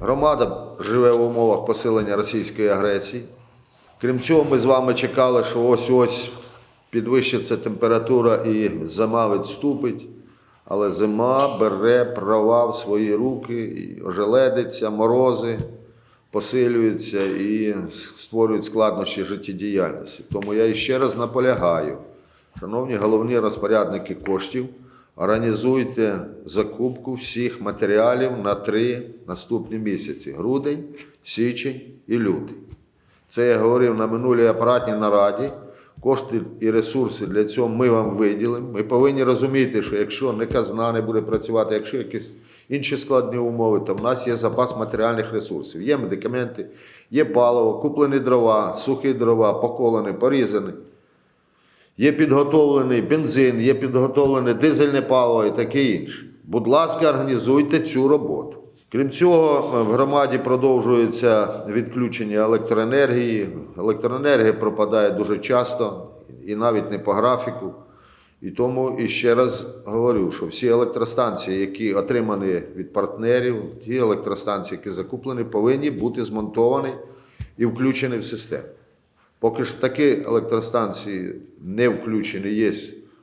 Громада живе в умовах посилення російської агресії. Крім цього, ми з вами чекали, що ось-ось підвищиться температура і зима відступить. Але зима бере права в свої руки, і ожеледиться, морози посилюються і створюють складнощі життєдіяльності. Тому я ще раз наполягаю, шановні головні розпорядники коштів, організуйте закупку всіх матеріалів на три наступні місяці: грудень, січень і лютий. Це я говорив на минулій апаратній нараді. Кошти і ресурси для цього ми вам виділимо. Ми повинні розуміти, що якщо не казна не буде працювати, якщо якісь інші складні умови, то в нас є запас матеріальних ресурсів. Є медикаменти, є паливо, куплені дрова, сухі дрова, поколені, порізані. Є підготовлений бензин, є підготовлене дизельне паливо і таке інше. Будь ласка, організуйте цю роботу. Крім цього, в громаді продовжується відключення електроенергії. Електроенергія пропадає дуже часто і навіть не по графіку. І тому і ще раз говорю, що всі електростанції, які отримані від партнерів, ті електростанції, які закуплені, повинні бути змонтовані і включені в систему. Поки ж такі електростанції не включені є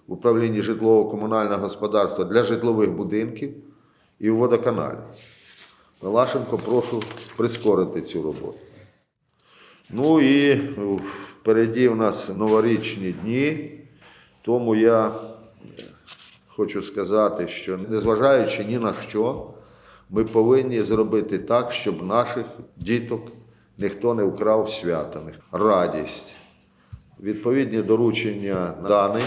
в управлінні житлово-комунального господарства для житлових будинків і в водоканалі. Милашенко, прошу прискорити цю роботу. Ну і впереді в нас новорічні дні, тому я хочу сказати, що незважаючи ні на що, ми повинні зробити так, щоб наших діток ніхто не вкрав свято, радість. Відповідні доручення дані,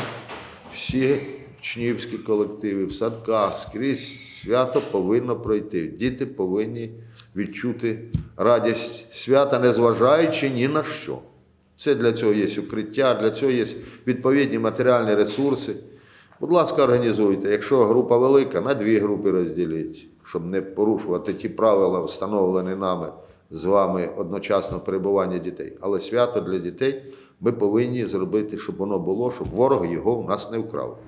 всі чнівські колективи в садках, скрізь свято повинно пройти. Діти повинні відчути радість свята, незважаючи ні на що. Це для цього є укриття, для цього є відповідні матеріальні ресурси. Будь ласка, організуйте. Якщо група велика, на дві групи розділіть, щоб не порушувати ті правила, встановлені нами з вами одночасно перебування дітей. Але свято для дітей ми повинні зробити, щоб воно було, щоб ворог його в нас не вкрав.